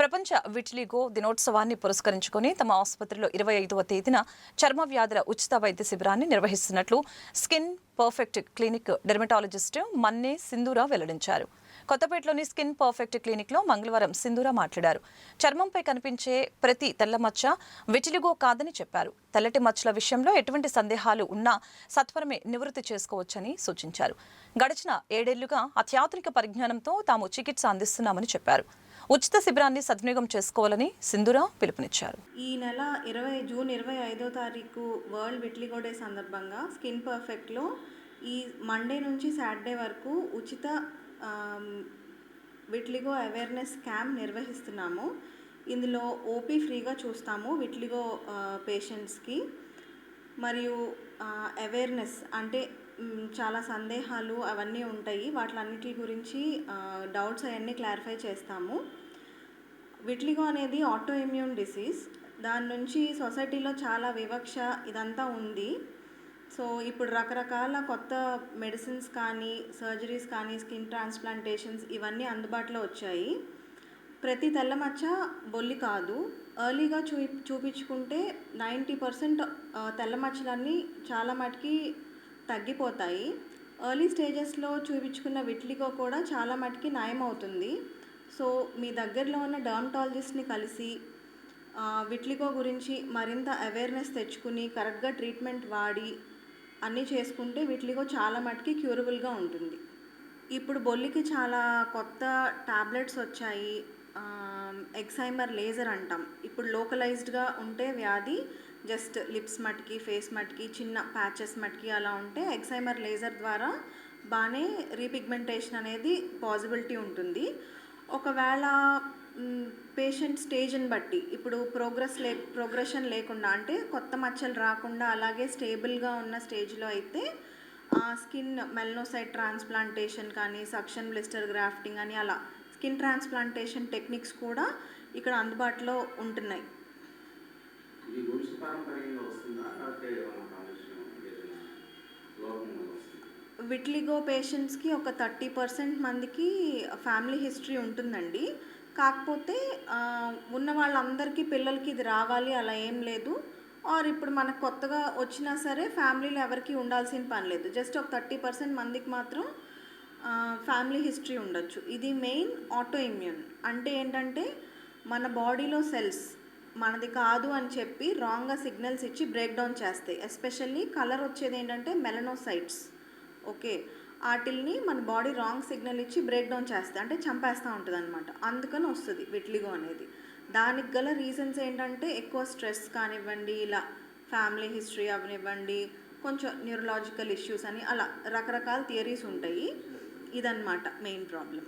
ప్రపంచ విటిలిగో దినోత్సవాన్ని పురస్కరించుకొని తమ ఆసుపత్రిలో ఇరవై ఐదవ తేదీన చర్మ వ్యాధుల ఉచిత వైద్య శిబిరాన్ని నిర్వహిస్తున్నట్లు skin perfect clinic dermatologist Manne Sindhura వెల్లడించారు. కొత్తపేటలోని స్కిన్ పర్ఫెక్ట్ క్లినిక్లో మంగళవారం సింధూరా మాట్లాడారు. చర్మంపై కనిపించే ప్రతి తెల్ల మచ్చ విటిలిగో కాదని చెప్పారు. తెల్లటి మచ్చల విషయంలో ఎటువంటి సందేహాలు ఉన్నా సత్వరమే నివృత్తి చేసుకోవచ్చని సూచించారు. గడిచిన ఏడేళ్ళుగా అత్యాధునిక పరిజ్ఞానంతో తాము చికిత్స అందిస్తున్నామని చెప్పారు. ఉచిత శిబిరాన్ని సద్వినియోగం చేసుకోవాలని సింధురా పిలుపునిచ్చారు. ఈ నెల ఇరవై జూన్ ఇరవై ఐదో తారీఖు వరల్డ్ విట్లిగో డే సందర్భంగా స్కిన్ పర్ఫెక్ట్లో ఈ మండే నుంచి సాటర్డే వరకు ఉచిత విట్లిగో అవేర్నెస్ క్యాంప్ నిర్వహిస్తున్నాము. ఇందులో ఓపీ ఫ్రీగా చూస్తాము విట్లిగో పేషెంట్స్కి. మరియు అవేర్నెస్ అంటే చాలా సందేహాలు అవన్నీ ఉంటాయి. వాటిలన్నిటి గురించి డౌట్స్ అవన్నీ క్లారిఫై చేస్తాము. విట్లిగో అనేది ఆటో ఇమ్యూన్ డిసీజ్. దాని నుంచి సొసైటీలో చాలా వివక్ష ఇదంతా ఉంది. సో ఇప్పుడు రకరకాల కొత్త మెడిసిన్స్ కానీ సర్జరీస్ కానీ స్కిన్ ట్రాన్స్ప్లాంటేషన్స్ ఇవన్నీ అందుబాటులో వచ్చాయి. ప్రతి తెల్ల మచ్చ బొల్లి కాదు. ఎర్లీగా చూ చూపించుకుంటే నైంటీ పర్సెంట్ తెల్ల మచ్చలన్నీ చాలా మటుకి తగ్గిపోతాయి. ఎర్లీ స్టేజెస్లో చూపించుకున్న విట్లిగో కూడా చాలా మటుకి నయమవుతుంది సో మీ దగ్గరలో ఉన్న డర్మటాలజిస్ట్ని కలిసి విట్లికో విట్లిగో గురించి మరింత అవేర్నెస్ తెచ్చుకుని కరెక్ట్గా ట్రీట్మెంట్ వాడి అన్నీ చేసుకుంటే విట్లిగో చాలా మటుకి క్యూరబుల్గా ఉంటుంది. ఇప్పుడు బొల్లికి చాలా కొత్త టాబ్లెట్స్ వచ్చాయి. ఎక్సైమర్ లేజర్ అంటాం. ఇప్పుడు లోకలైజ్డ్గా ఉంటే వ్యాధి జస్ట్ లిప్స్ మట్టికి ఫేస్ మట్టికి చిన్న ప్యాచెస్ మట్టికి అలా ఉంటే ఎక్సైమర్ లేజర్ ద్వారా బాగానే రీపిగ్మెంటేషన్ అనేది పాసిబిలిటీ ఉంటుంది. ఒకవేళ పేషెంట్ స్టేజ్ని బట్టి ఇప్పుడు ప్రోగ్రెస్ లే ప్రోగ్రెషన్ లేకుండా అంటే కొత్త మచ్చలు రాకుండా అలాగే స్టేబుల్గా ఉన్న స్టేజ్లో అయితే స్కిన్ మెల్నోసైట్ ట్రాన్స్ప్లాంటేషన్ కానీ సక్షన్ బ్లిస్టర్ గ్రాఫ్టింగ్ అని అలా స్కిన్ ట్రాన్స్ప్లాంటేషన్ టెక్నిక్స్ కూడా ఇక్కడ అందుబాటులో ఉంటున్నాయి. పారంపర్యంగా వస్తుందా లేకపోతే విట్లిగో పేషెంట్స్కి ఒక థర్టీ పర్సెంట్ మందికి ఫ్యామిలీ హిస్టరీ ఉంటుందండి. కాకపోతే ఉన్న వాళ్ళందరికీ పిల్లలకి ఇది రావాలి అలా ఏం లేదు. ఆర్ ఇప్పుడు మనకు కొత్తగా వచ్చినా సరే ఫ్యామిలీలో ఎవరికి ఉండాల్సిన పని లేదు. జస్ట్ ఒక థర్టీ పర్సెంట్ మందికి మాత్రం ఫ్యామిలీ హిస్టరీ ఉండొచ్చు. ఇది మెయిన్ ఆటో ఇమ్యూన్ అంటే ఏంటంటే మన బాడీలో సెల్స్ మనది కాదు అని చెప్పి రాంగ్గా సిగ్నల్స్ ఇచ్చి బ్రేక్ డౌన్ చేస్తాయి. ఎస్పెషల్లీ కలర్ వచ్చేది ఏంటంటే మెలనోసైట్స్ ఓకే వాటిల్ని మన బాడీ రాంగ్ సిగ్నల్ ఇచ్చి బ్రేక్ డౌన్ చేస్తాయి. అంటే చంపేస్తూ ఉంటుంది అనమాట అందుకని వస్తుంది విట్లిగో అనేది. దానికి గల రీజన్స్ ఏంటంటే ఎక్కువ స్ట్రెస్ కానివ్వండి ఇలా ఫ్యామిలీ హిస్టరీ అవనివ్వండి కొంచెం న్యూరలాజికల్ ఇష్యూస్ అని అలా రకరకాల థియరీస్ ఉంటాయి. ఇదన్నమాట మెయిన్ ప్రాబ్లం